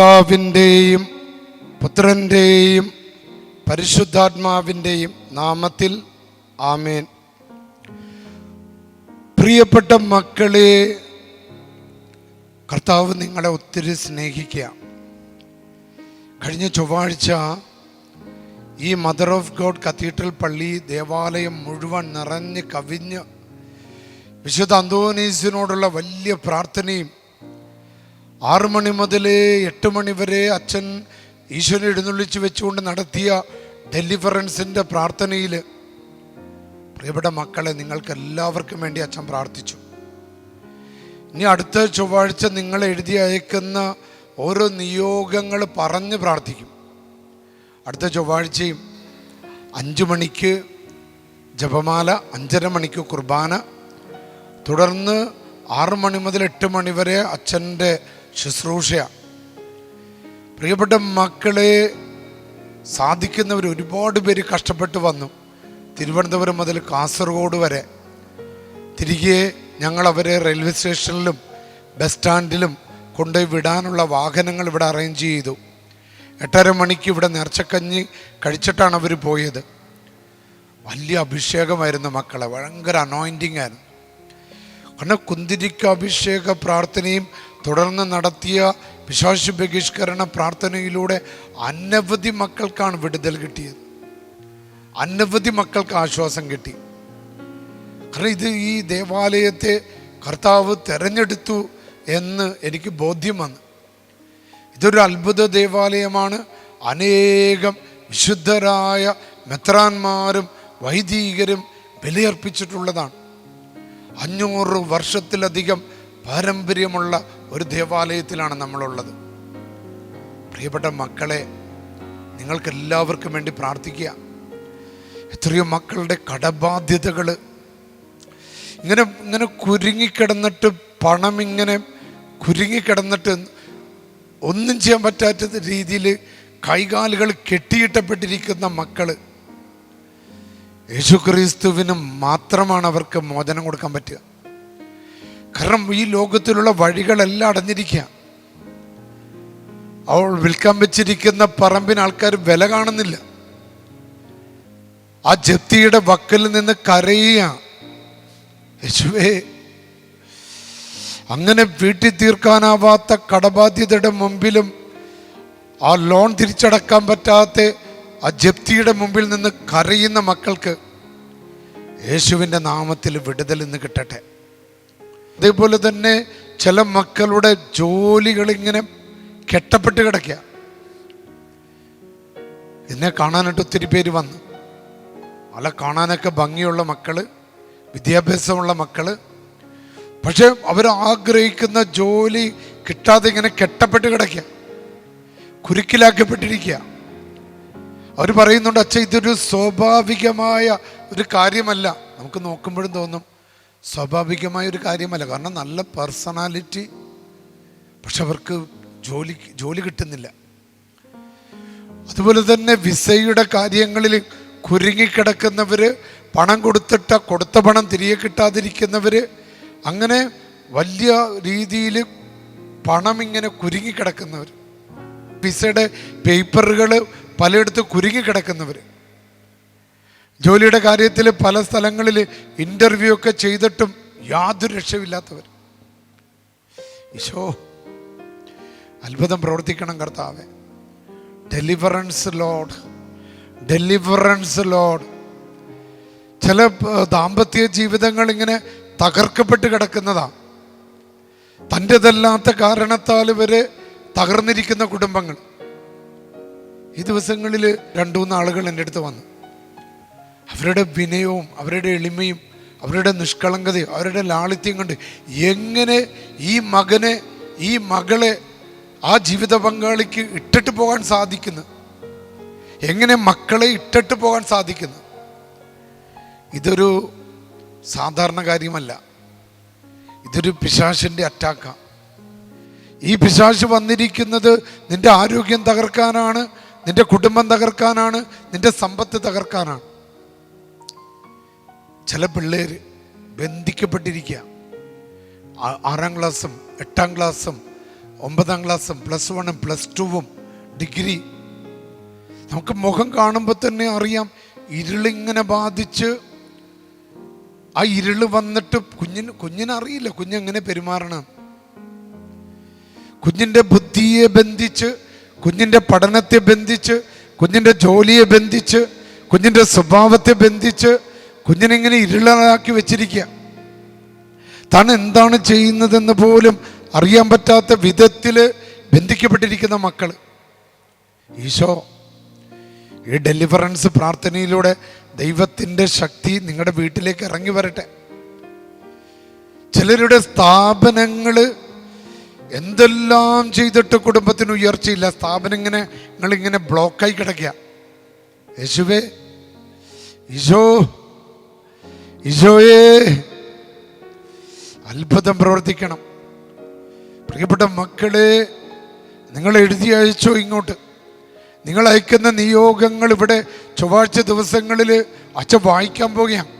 പിതാവിന്റെയും പുത്രന്റെയും പരിശുദ്ധാത്മാവിന്റെയും നാമത്തിൽ ആമേൻ. പ്രിയപ്പെട്ട മക്കളെ കർത്താവ് നിങ്ങളെ ഒത്തിരി സ്നേഹിക്കുക. കഴിഞ്ഞ ചൊവ്വാഴ്ച ഈ മദർ ഓഫ് ഗോഡ് കത്തീഡ്രൽ പള്ളി ദേവാലയം മുഴുവൻ നിറഞ്ഞ് കവിഞ്ഞ് വിശുദ്ധ അന്തോനീസിനോടുള്ള വലിയ പ്രാർത്ഥനയും ആറു മണി മുതൽ എട്ട് മണി വരെ അച്ഛൻ ഈശ്വരനെ എഴുന്നള്ളിച്ച് വെച്ചുകൊണ്ട് നടത്തിയ ഡെലിവറൻസിന്റെ പ്രാർത്ഥനയിൽ പ്രിയപ്പെട്ട മക്കളെ നിങ്ങൾക്ക് എല്ലാവർക്കും വേണ്ടി അച്ഛൻ പ്രാർത്ഥിച്ചു. ഇനി അടുത്ത ചൊവ്വാഴ്ച നിങ്ങൾ എഴുതി അയക്കുന്ന ഓരോ നിയോഗങ്ങൾ പറഞ്ഞ് പ്രാർത്ഥിക്കും. അടുത്ത ചൊവ്വാഴ്ചയും അഞ്ചു മണിക്ക് ജപമാല അഞ്ചര മണിക്ക് കുർബാന. തുടർന്ന് ആറു മണി മുതൽ എട്ട് മണി വരെ അച്ഛന്റെ ശുശ്രൂഷ. പ്രിയപ്പെട്ട മക്കളെ സാധിക്കുന്നവർ ഒരുപാട് പേര് കഷ്ടപ്പെട്ട് വന്നു. തിരുവനന്തപുരം മുതൽ കാസർഗോഡ് വരെ. തിരികെ ഞങ്ങൾ അവരെ റെയിൽവേ സ്റ്റേഷനിലും ബസ് സ്റ്റാൻഡിലും കൊണ്ടുപോയി വിടാനുള്ള വാഹനങ്ങൾ ഇവിടെ അറേഞ്ച് ചെയ്തു. എട്ടര മണിക്ക് ഇവിടെ നേർച്ചക്കഞ്ഞി കഴിച്ചിട്ടാണ് അവർ പോയത്. വലിയ അഭിഷേകമായിരുന്നു മക്കളെ. ഭയങ്കര അനോയിന്റിങ് ആയിരുന്നു. കാരണം കുന്തിരിക്ക അഭിഷേക പ്രാർത്ഥനയും തുടർന്ന് നടത്തിയ വിശ്വാസി ബഹിഷ്കരണ പ്രാർത്ഥനയിലൂടെ അനവധി മക്കൾക്കാണ് വിടുതൽ കിട്ടിയത്. അനവധി മക്കൾക്ക് ആശ്വാസം കിട്ടി. കാരണം ഇത് ഈ ദേവാലയത്തെ കർത്താവ് തെരഞ്ഞെടുത്തു എന്ന് എനിക്ക് ബോധ്യം വന്നു. ഇതൊരു അത്ഭുത ദേവാലയമാണ്. അനേകം വിശുദ്ധരായ മെത്രാന്മാരും വൈദികരും ബലിയർപ്പിച്ചിട്ടുള്ളതാണ്. അഞ്ഞൂറ് വർഷത്തിലധികം പാരമ്പര്യമുള്ള ഒരു ദേവാലയത്തിലാണ് നമ്മളുള്ളത്. പ്രിയപ്പെട്ട മക്കളെ നിങ്ങൾക്കെല്ലാവർക്കും വേണ്ടി പ്രാർത്ഥിക്കുക. എത്രയോ മക്കളുടെ കടബാധ്യതകൾ ഇങ്ങനെ ഇങ്ങനെ കുരുങ്ങിക്കിടന്നിട്ട് പണം ഇങ്ങനെ കുരുങ്ങിക്കിടന്നിട്ട് ഒന്നും ചെയ്യാൻ പറ്റാത്ത രീതിയിൽ കൈകാലുകൾ കെട്ടിയിട്ടപ്പെട്ടിരിക്കുന്ന മക്കൾ. യേശുക്രിസ്തുവിന് മാത്രമാണ് അവർക്ക് മോചനം കൊടുക്കാൻ പറ്റുക. കാരണം ഈ ലോകത്തിലുള്ള വഴികളെല്ലാം അടഞ്ഞിരിക്കുക. അവൾ വിൽക്കാൻ വെച്ചിരിക്കുന്ന പറമ്പിന് ആൾക്കാർ വില കാണുന്നില്ല. ആ ജപ്തിയുടെ വക്കൽ നിന്ന് കരയുക. യേശുവേ അങ്ങനെ വീട്ടിൽ തീർക്കാനാവാത്ത കടബാധ്യതയുടെ മുമ്പിലും ആ ലോൺ തിരിച്ചടക്കാൻ പറ്റാത്ത ആ ജപ്തിയുടെ മുമ്പിൽ നിന്ന് കരയുന്ന മക്കൾക്ക് യേശുവിന്റെ നാമത്തിൽ വിടുതൽ ഇന്ന് കിട്ടട്ടെ. അതേപോലെ തന്നെ ചില മക്കളുടെ ജോലികളിങ്ങനെ കെട്ടപ്പെട്ട് കിടക്കുക. എന്നെ കാണാനായിട്ട് ഒത്തിരി പേര് വന്നു. അല്ല കാണാനൊക്കെ ഭംഗിയുള്ള മക്കൾ വിദ്യാഭ്യാസമുള്ള മക്കൾ. പക്ഷെ അവർ ആഗ്രഹിക്കുന്ന ജോലി കിട്ടാതെ ഇങ്ങനെ കെട്ടപ്പെട്ട് കിടക്കുക. കുരുക്കിലാക്കപ്പെട്ടിരിക്കുക. അവർ പറയുന്നുണ്ട് അച്ഛ ഇതൊരു സ്വാഭാവികമായ ഒരു കാര്യമല്ല. നമുക്ക് നോക്കുമ്പോഴും തോന്നും സ്വാഭാവികമായ ഒരു കാര്യമല്ല. കാരണം നല്ല പേഴ്സണാലിറ്റി പക്ഷെ അവർക്ക് ജോലി ജോലി കിട്ടുന്നില്ല. അതുപോലെ തന്നെ വിസയുടെ കാര്യങ്ങളിൽ കുരുങ്ങിക്കിടക്കുന്നവർ പണം കൊടുത്തിട്ട കൊടുത്ത പണം തിരികെ കിട്ടാതിരിക്കുന്നവർ അങ്ങനെ വലിയ രീതിയിൽ പണം ഇങ്ങനെ കുരുങ്ങിക്കിടക്കുന്നവർ വിസയുടെ പേപ്പറുകൾ പലയിടത്ത് കുരുങ്ങിക്കിടക്കുന്നവർ ജോലിയുടെ കാര്യത്തിൽ പല സ്ഥലങ്ങളിൽ ഇന്റർവ്യൂ ഒക്കെ ചെയ്തിട്ടും യാതൊരു രക്ഷമില്ലാത്തവർ ഈശോ അത്ഭുതം പ്രവർത്തിക്കണം കർത്താവെ. ഡെലിവറൻസ് ലോഡ് ഡെലിവറൻസ് ലോഡ് ചില ദാമ്പത്യ ജീവിതങ്ങൾ ഇങ്ങനെ തകർക്കപ്പെട്ട് കിടക്കുന്നതാണ് തന്റെതല്ലാത്ത കാരണത്താൽ ഇവർ തകർന്നിരിക്കുന്ന കുടുംബങ്ങൾ. ഈ ദിവസങ്ങളിൽ രണ്ടു മൂന്ന് ആളുകൾ എന്റെ അടുത്ത് വന്നു. അവരുടെ വിനയവും അവരുടെ എളിമയും അവരുടെ നിഷ്കളങ്കതയും അവരുടെ ലാളിത്യം കൊണ്ട് എങ്ങനെ ഈ മകനെ ഈ മകളെ ആ ജീവിത പങ്കാളിക്ക് ഇട്ടിട്ട് പോകാൻ സാധിക്കുന്നു? എങ്ങനെ മക്കളെ ഇട്ടിട്ട് പോകാൻ സാധിക്കുന്നു? ഇതൊരു സാധാരണ കാര്യമല്ല. ഇതൊരു പിശാശിന്റെ അറ്റാക്കാണ്. ഈ പിശാശ് വന്നിരിക്കുന്നത് നിന്റെ ആരോഗ്യം തകർക്കാനാണ് നിന്റെ കുടുംബം തകർക്കാനാണ് നിന്റെ സമ്പത്ത് തകർക്കാനാണ്. ചില പിള്ളേർ ബന്ധിക്കപ്പെട്ടിരിക്കുക ആറാം ക്ലാസ്സും എട്ടാം ക്ലാസ്സും ഒമ്പതാം ക്ലാസ്സും പ്ലസ് വണ്ണും പ്ലസ് ടുവും ഡിഗ്രി നമുക്ക് മുഖം കാണുമ്പോൾ തന്നെ അറിയാം ഇരുളിങ്ങനെ ബാധിച്ച് ആ ഇരുൾ വന്നിട്ട് കുഞ്ഞിന് കുഞ്ഞിനറിയില്ല കുഞ്ഞെങ്ങനെ പെരുമാറണം. കുഞ്ഞിന്റെ ബുദ്ധിയെ ബന്ധിച്ച് കുഞ്ഞിന്റെ പഠനത്തെ ബന്ധിച്ച് കുഞ്ഞിന്റെ ജോലിയെ ബന്ധിച്ച് കുഞ്ഞിന്റെ സ്വഭാവത്തെ ബന്ധിച്ച് കുഞ്ഞിനെങ്ങനെ ഇരുളാക്കി വെച്ചിരിക്കുക. താൻ എന്താണ് ചെയ്യുന്നതെന്ന് പോലും അറിയാൻ പറ്റാത്ത വിധത്തിൽ ബന്ധിക്കപ്പെട്ടിരിക്കുന്ന മക്കൾ ഈശോ ഈ ഡെലിവറൻസ് പ്രാർത്ഥനയിലൂടെ ദൈവത്തിന്റെ ശക്തി നിങ്ങളുടെ വീട്ടിലേക്ക് ഇറങ്ങി വരട്ടെ. ചിലരുടെ സ്ഥാപനങ്ങൾ എന്തെല്ലാം ചെയ്തിട്ട് കുടുംബത്തിന് ഉയർച്ചയില്ല? സ്ഥാപനം ഇങ്ങനെ നിങ്ങളിങ്ങനെ ബ്ലോക്കായി കിടക്കുക. യേശുവേ ഈശോ ഈശോയേ അത്ഭുതം പ്രവർത്തിക്കണം. പ്രിയപ്പെട്ട മക്കളെ നിങ്ങൾ എഴുതി അയച്ചോ ഇങ്ങോട്ട്. നിങ്ങൾ അയക്കുന്ന നിയോഗങ്ങൾ ഇവിടെ ചൊവ്വാഴ്ച ദിവസങ്ങളിൽ അച്ഛൻ വായിക്കാൻ പോകുകയാണ്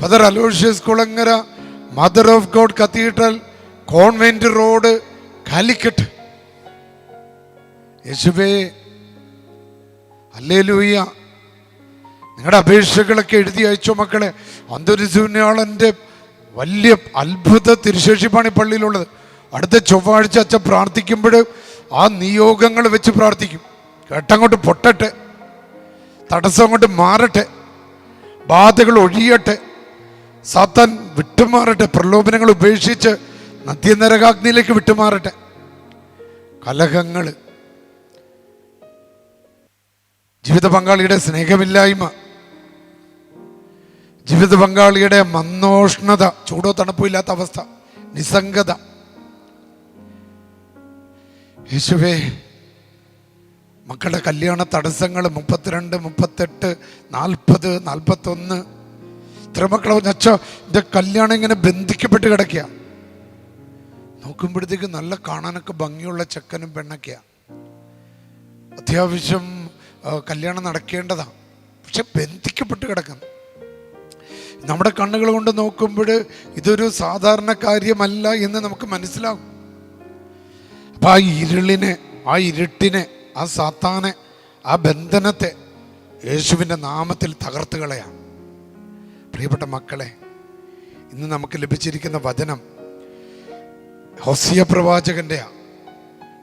father Aloysius Kulangara mother of God cathedral convent road Calicut യേശുവേ അല്ലേലൂയ്യ നിങ്ങളുടെ അപേക്ഷകളൊക്കെ എഴുതി അയച്ചോ മക്കളെ. അന്തരിസുനാളന്റെ വലിയ അത്ഭുത തിരുശേഷിപ്പാണ് ഈ പള്ളിയിലുള്ളത്. അടുത്ത ചൊവ്വാഴ്ച അച്ഛൻ പ്രാർത്ഥിക്കുമ്പോൾ ആ നിയോഗങ്ങൾ വെച്ച് പ്രാർത്ഥിക്കും. കേട്ടങ്ങോട്ട് പൊട്ടട്ടെ. തടസ്സം അങ്ങോട്ട് മാറട്ടെ. ബാധകൾ ഒഴിയട്ടെ. സാത്താൻ വിട്ടുമാറട്ടെ. പ്രലോഭനങ്ങൾ ഉപേക്ഷിച്ച് നദ്യനരകാഗ്നിയിലേക്ക് വിട്ടുമാറട്ടെ. കലഹങ്ങൾ ജീവിത പങ്കാളിയുടെ സ്നേഹമില്ലായ്മ. ജീവിത പങ്കാളിയുടെ മന്നോഷ്ണത ചൂടോ തണുപ്പോ ഇല്ലാത്ത അവസ്ഥ നിസ്സംഗത. യേശുവേ മക്കളുടെ കല്യാണ തടസ്സങ്ങൾ മുപ്പത്തിരണ്ട് മുപ്പത്തെട്ട് നാൽപ്പത് നാൽപ്പത്തൊന്ന്. ഇത്ര മക്കളെ അച്ഛ കല്യാണം ഇങ്ങനെ ബന്ധിക്കപ്പെട്ട് കിടക്കുക നോക്കുമ്പോഴത്തേക്ക് നല്ല കാണാനൊക്കെ ഭംഗിയുള്ള ചെക്കനും പെണ്ണൊക്കെയാണ് അത്യാവശ്യം കല്യാണം നടക്കേണ്ടതാണ് പക്ഷെ ബന്ധിക്കപ്പെട്ട് കിടക്കുന്നു. നമ്മുടെ കണ്ണുകൾ കൊണ്ട് നോക്കുമ്പോൾ ഇതൊരു സാധാരണ കാര്യമല്ല എന്ന് നമുക്ക് മനസ്സിലാകും. അപ്പം ആ ഇരുളിനെ ആ ഇരുട്ടിനെ ആ സാത്താനെ ആ ബന്ധനത്തെ യേശുവിന്റെ നാമത്തിൽ തകർത്തുകളയാണ് പ്രിയപ്പെട്ട മക്കളെ ഇന്ന് നമുക്ക് ലഭിച്ചിരിക്കുന്ന വചനം ഹൊസിയ പ്രവാചകന്റെയാണ്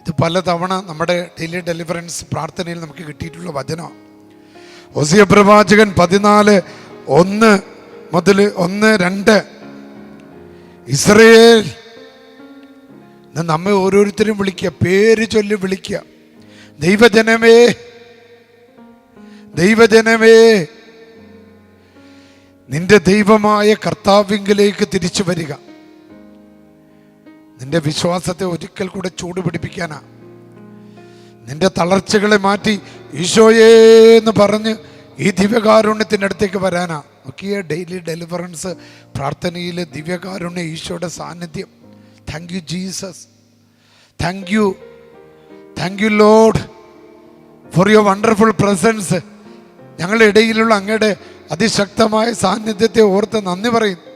ഇത് പലതവണ നമ്മുടെ ഡെയിലി ഡെലിവറൻസ് പ്രാർത്ഥനയിൽ നമുക്ക് കിട്ടിയിട്ടുള്ള വചനം ഹൊസിയ പ്രവാചകൻ പതിനാല് ഒന്ന് മുതൽ ഒന്ന് രണ്ട്. ഇസ്രയേൽ നമ്മെ ഓരോരുത്തരും വിളിക്കുക പേര് ചൊല്ലി വിളിക്കുക. ദൈവജനമേ ദൈവജനമേ നിന്റെ ദൈവമായ കർത്താവിങ്കിലേക്ക് തിരിച്ചു വരിക. നിന്റെ വിശ്വാസത്തെ ഒരിക്കൽ കൂടെ ചൂടുപിടിപ്പിക്കാനാ നിന്റെ തളർച്ചകളെ മാറ്റി ഈശോയേ എന്ന് പറഞ്ഞ് ഈ ദിവ്യകാരുണ്യത്തിന്റെ അടുത്തേക്ക് വരാനാ. നോക്കിയ ഡെയിലി ഡെലിവറൻസ് പ്രാർത്ഥനയിൽ ദിവ്യകാരുണ്യ ഈശോയുടെ സാന്നിധ്യം. Thank you Jesus thank you thank you lord for your wonderful presence ഞങ്ങളുടെ ഇടയിലുള്ള അങ്ങയുടെ അതിശക്തമായ സാന്നിധ്യത്തെ ഓർത്ത് നന്ദി പറയും.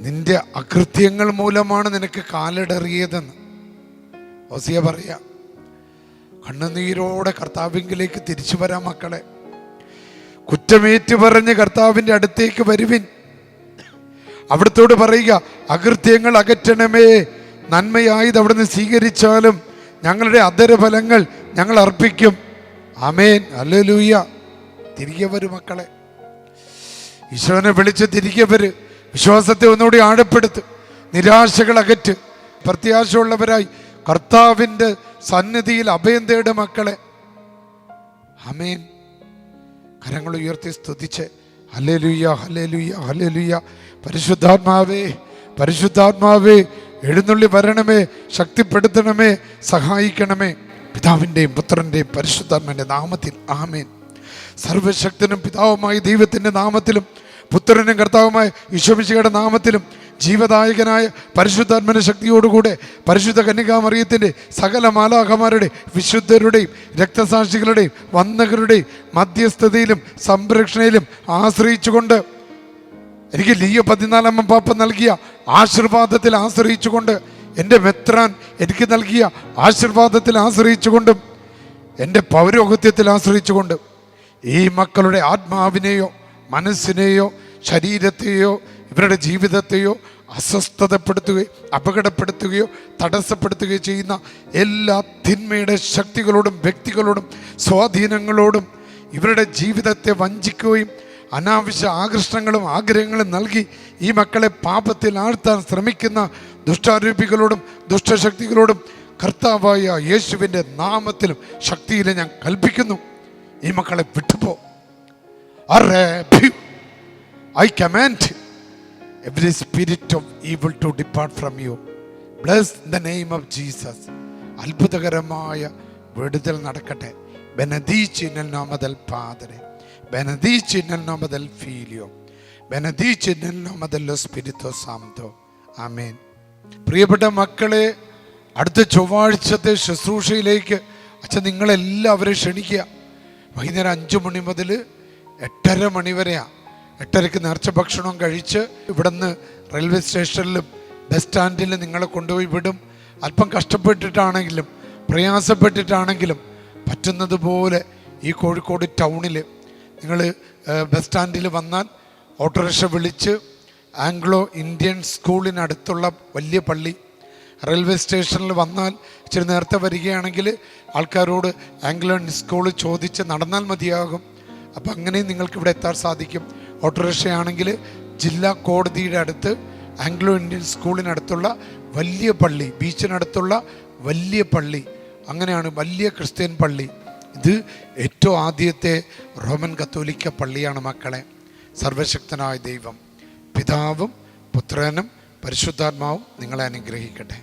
നിന്റെ അകൃത്യങ്ങൾ മൂലമാണ് നിനക്ക് കാലിടറിയതെന്ന്. ഓസിയ പറയാ കണ്ണുനീരോടെ കർത്താവിങ്കിലേക്ക് തിരിച്ചു വരാം മക്കളെ. കുറ്റമേറ്റ് പറഞ്ഞ് കർത്താവിന്റെ അടുത്തേക്ക് വരുവിൻ. അവിടത്തോട് പറയുക അകൃത്യങ്ങൾ അകറ്റണമേ. നന്മയായത് അവിടുന്ന് സ്വീകരിച്ചാലും ഞങ്ങളുടെ അധരഫലങ്ങൾ ഞങ്ങൾ അർപ്പിക്കും. അമേൻ അല്ലൂയ്യ തിരികെ വരും മക്കളെ. ഈശോനെ വിളിച്ച് തിരികെ വര്. വിശ്വാസത്തെ ഒന്നുകൂടി ആഴപ്പെടുത്ത് നിരാശകൾ അകറ്റ് പ്രത്യാശയുള്ളവരായി കർത്താവിന്റെ സന്നിധിയിൽ അഭയം തേട് മക്കളെ. അമേൻ കരങ്ങൾ ഉയർത്തി സ്തുതിച്ച് ഹല്ലേലൂയ ഹല്ലേലൂയ ഹല്ലേലൂയ. പരിശുദ്ധാത്മാവേ പരിശുദ്ധാത്മാവേ എഴുന്നള്ളി വരണമേ ശക്തിപ്പെടുത്തണമേ സഹായിക്കണമേ. പിതാവിന്റെയും പുത്രന്റെയും പരിശുദ്ധാത്മാന്റെ നാമത്തിൽ ആമേൻ. സർവശക്തനും പിതാവുമായി ദൈവത്തിന്റെ നാമത്തിലും പുത്രനും കർത്താവുമായ ഈശോമിശിയുടെ നാമത്തിലും ജീവദായകനായ പരിശുദ്ധാത്മന ശക്തിയോടുകൂടെ പരിശുദ്ധ കന്യകാമറിയത്തിന്റെ സകല മാലാഖമാരുടെ വിശുദ്ധരുടെയും രക്തസാക്ഷികളുടെയും വന്ദകരുടെയും മധ്യസ്ഥതയിലും സംരക്ഷണയിലും ആശ്രയിച്ചുകൊണ്ട് എനിക്ക് ലിയോ പതിനാലാമം പാപ്പ നൽകിയ ആശീർവാദത്തിൽ ആശ്രയിച്ചുകൊണ്ട് എന്റെ മെത്രാൻ എനിക്ക് നൽകിയ ആശീർവാദത്തിൽ ആശ്രയിച്ചുകൊണ്ടും എന്റെ പൗരോഹിത്യത്തിൽ ആശ്രയിച്ചുകൊണ്ട് ഈ മക്കളുടെ ആത്മാവിനെയോ മനസ്സിനെയോ ശരീരത്തെയോ ഇവരുടെ ജീവിതത്തെയോ അസ്വസ്ഥതപ്പെടുത്തുകയോ അപകടപ്പെടുത്തുകയോ തടസ്സപ്പെടുത്തുകയോ ചെയ്യുന്ന എല്ലാ തിന്മയുടെ ശക്തികളോടും വ്യക്തികളോടും സ്വാധീനങ്ങളോടും ഇവരുടെ ജീവിതത്തെ വഞ്ചിക്കുകയും അനാവശ്യ ആകർഷണങ്ങളും ആഗ്രഹങ്ങളും നൽകി ഈ മക്കളെ പാപത്തിൽ ആഴ്ത്താൻ ശ്രമിക്കുന്ന ദുഷ്ടാരൂപികളോടും ദുഷ്ടശക്തികളോടും കർത്താവായ യേശുവിന്റെ നാമത്തിലും ശക്തിയിലും ഞാൻ കൽപ്പിക്കുന്നു. ഈ മക്കളെ വിട്ടുപോ. I command every spirit of evil to depart from you Bless the name of Jesus അത്ഭുതകരമായ വിടുതൽ നടക്കട്ടെ. ബെനദീച്ചിനൽ നോമതൽ പാതരെ ബെനദീച്ചിനൽ നോമതൽ ഫീലിയോ. ബെനദീച്ചിനൽ നോമതൽ സ്പിരിറ്റോ സാന്തോ ആമേൻ. പ്രിയപ്പെട്ട മക്കളെ അടുത്ത ചൊവ്വാഴ്ചത്തെ ശുശ്രൂഷയിലേക്ക് അച്ഛൻ നിങ്ങളെല്ലാവരും ക്ഷണിക്കുക. വൈകുന്നേരം അഞ്ചു മണി മുതൽ എട്ടര മണിവരെയാണ് എട്ടരയ്ക്ക് നേർച്ച ഭക്ഷണം കഴിച്ച് ഇവിടുന്ന് റെയിൽവേ സ്റ്റേഷനിലും ബസ് സ്റ്റാൻഡിൽ നിങ്ങളെ കൊണ്ടുപോയി വിടും. അല്പം കഷ്ടപ്പെട്ടിട്ടാണെങ്കിലും പ്രയാസപ്പെട്ടിട്ടാണെങ്കിലും പറ്റുന്നതുപോലെ ഈ കോഴിക്കോട് ടൗണിൽ നിങ്ങൾ ബസ് സ്റ്റാൻഡിൽ വന്നാൽ ഓട്ടോറിക്ഷ വിളിച്ച് ആംഗ്ലോ ഇന്ത്യൻ സ്കൂളിനടുത്തുള്ള വലിയ പള്ളി റെയിൽവേ സ്റ്റേഷനിൽ വന്നാൽ ഇച്ചിരി നേരത്തെ വരികയാണെങ്കിൽ ആൾക്കാരോട് ആംഗ്ലോ ഇന്ത്യൻ സ്കൂൾ ചോദിച്ച് നടന്നാൽ മതിയാകും. അപ്പം അങ്ങനെയും നിങ്ങൾക്ക് ഇവിടെ എത്താൻ സാധിക്കും. ഓട്ടോറിക്ഷയാണെങ്കിൽ ജില്ലാ കോടതിയുടെ അടുത്ത് ആംഗ്ലോ ഇന്ത്യൻ സ്കൂളിനടുത്തുള്ള വലിയ പള്ളി ബീച്ചിനടുത്തുള്ള വലിയ പള്ളി അങ്ങനെയാണ് വലിയ ക്രിസ്ത്യൻ പള്ളി. ഇത് ഏറ്റവും ആദ്യത്തെ റോമൻ കത്തോലിക്ക പള്ളിയാണ് മക്കളെ. സർവശക്തനായ ദൈവം പിതാവും പുത്രനും പരിശുദ്ധാത്മാവും നിങ്ങളെ അനുഗ്രഹിക്കട്ടെ.